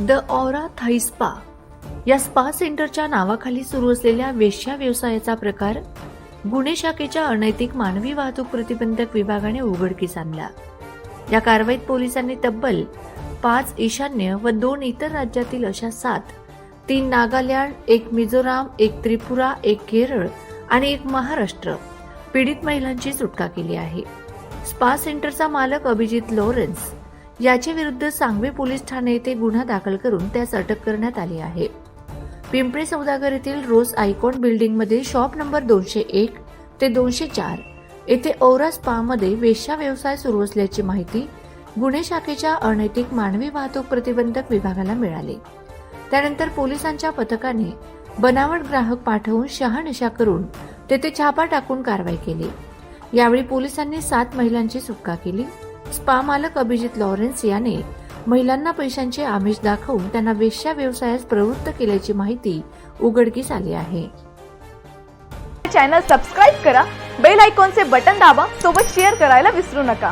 The aura Thai spa. या spa सेंटरच्या नावाखाली सुरू असलेल्या वेश्या व्यवसायाचा प्रकार गुन्हे शाखेच्या अनैतिक मानवी वाहतूक प्रतिबंधक विभागाने उघडकीस आणला. या कारवाईत पोलिसांनी तब्बल पाच ईशान्य व दोन इतर राज्यातील अशा सात तीन नागालँड एक मिझोराम एक त्रिपुरा एक केरळ आणि एक महाराष्ट्र पीडित महिलांची सुटका केली आहे. स्पा सेंटरचा मालक अभिजित लॉरेन्स याच्याविरुद्ध विरुद्ध सांगवे पोलीस ठाणे येथे गुन्हा दाखल करून त्यास अटक करण्यात आली आहे. पिंपळे सौदागर येथील रोज आयकॉन बिल्डिंगमध्ये शॉप नंबर दोनशे एक ते दोनशे चार येथे औरा स्पामध्ये वेश्या व्यवसाय सुरू असल्याची माहिती गुन्हे शाखेच्या अनैतिक मानवी वाहतूक प्रतिबंधक विभागाला मिळाली. त्यानंतर पोलिसांच्या पथकाने बनावट ग्राहक पाठवून शहानिशा करून तेथे छापा टाकून कारवाई केली. यावेळी पोलिसांनी सात महिलांची सुटका केली. स्पा मालक अभिजित लॉरेन्स याने महिलांना पैशांचे आमिष दाखवून त्यांना वेश्या व्यवसायास प्रवृत्त केल्याची माहिती उघडकीस आली आहे. चॅनल सबस्क्राईब करा बेल आयकॉनचे बटन दाबा सोबत शेअर करायला विसरू नका.